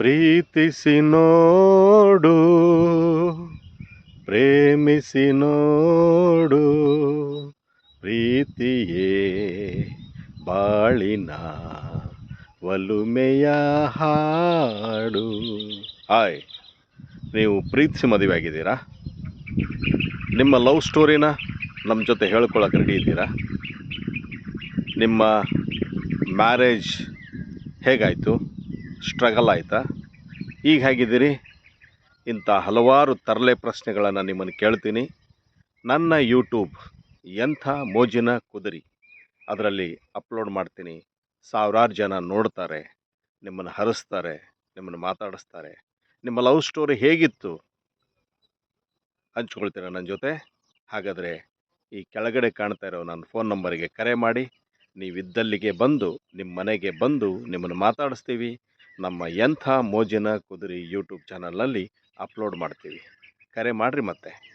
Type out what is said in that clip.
ಪ್ರೀತಿಸಿ ನೋಡು ಪ್ರೇಮಿಸಿ ನೋಡು ಪ್ರೀತಿಯೇ ಬಾಳಿನ ಒಲುಮೆಯ ಹಾಡು. ಹಾಯ್, ನೀವು ಪ್ರೀತಿಸಿ ಮದುವೆ ಆಗಿದ್ದೀರಾ? ನಿಮ್ಮ ಲವ್ ಸ್ಟೋರಿನ ನಮ್ಮ ಜೊತೆ ಹೇಳ್ಕೊಳ್ಳೋಕೆ ರೆಡಿ ಇದ್ದೀರಾ? ನಿಮ್ಮ ಮ್ಯಾರೇಜ್ ಹೇಗಾಯಿತು? ಸ್ಟ್ರಗಲ್ ಆಯಿತಾ? ಈಗ ಹೇಗಿದ್ದೀರಿ? ಇಂಥ ಹಲವಾರು ತರಲೆ ಪ್ರಶ್ನೆಗಳನ್ನು ನಿಮ್ಮನ್ನು ಕೇಳ್ತೀನಿ. ನನ್ನ ಯೂಟ್ಯೂಬ್ ಎಂಥ ಮೋಜಿನ ಕುದುರಿ. ಅದರಲ್ಲಿ ಅಪ್ಲೋಡ್ ಮಾಡ್ತೀನಿ. ಸಾವಿರಾರು ಜನ ನೋಡ್ತಾರೆ, ನಿಮ್ಮನ್ನು ಹರಿಸ್ತಾರೆ, ನಿಮ್ಮನ್ನು ಮಾತಾಡಿಸ್ತಾರೆ. ನಿಮ್ಮ ಲವ್ ಸ್ಟೋರಿ ಹೇಗಿತ್ತು? ಹಂಚ್ಕೊಳ್ತೀರ ನನ್ನ ಜೊತೆ? ಹಾಗಾದರೆ ಈ ಕೆಳಗಡೆ ಕಾಣ್ತಾ ಇರೋ ನನ್ನ ಫೋನ್ ನಂಬರಿಗೆ ಕರೆ ಮಾಡಿ. ನೀವಿದ್ದಲ್ಲಿಗೆ ಬಂದು ನಿಮ್ಮ ಮನೆಗೆ ಬಂದು ನಿಮ್ಮನ್ನು ಮಾತಾಡಿಸ್ತೀವಿ. ನಮ್ಮ ಎಂಥ ಮೋಜಿನ ಕುದುರೆ ಯೂಟ್ಯೂಬ್ ಚಾನಲ್ನಲ್ಲಿ ಅಪ್ಲೋಡ್ ಮಾಡ್ತೀವಿ. ಕರೆ ಮಾಡಿರಿ ಮತ್ತೆ.